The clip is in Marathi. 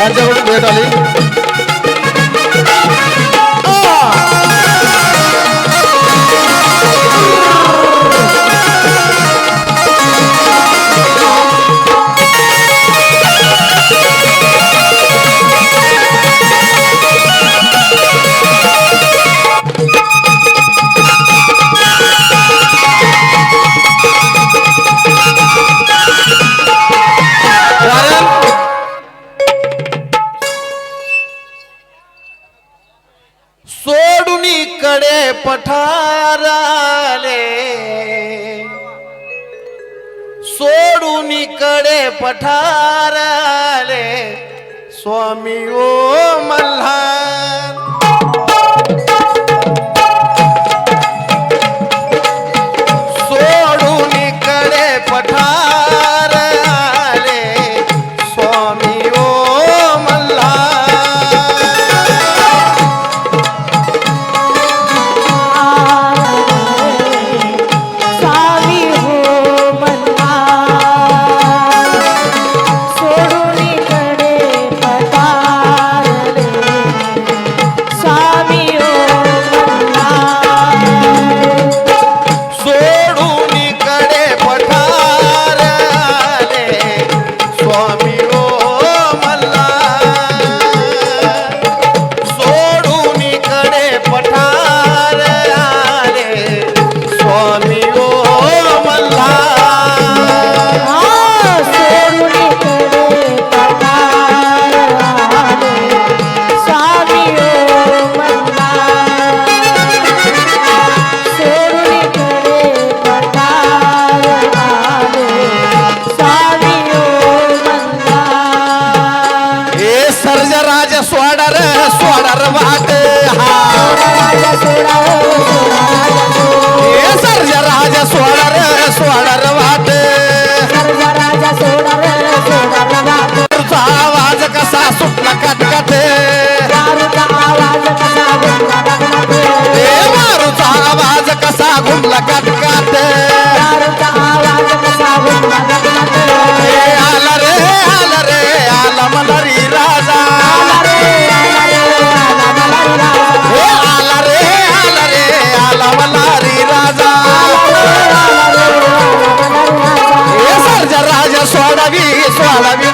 त्यांच्याकडून भेट आली पठाराले. सोडून कडे पठाराले. स्वामी ओ मल्हार. कर्ज राजा सोडार सोडार वाट. हा. vi, suave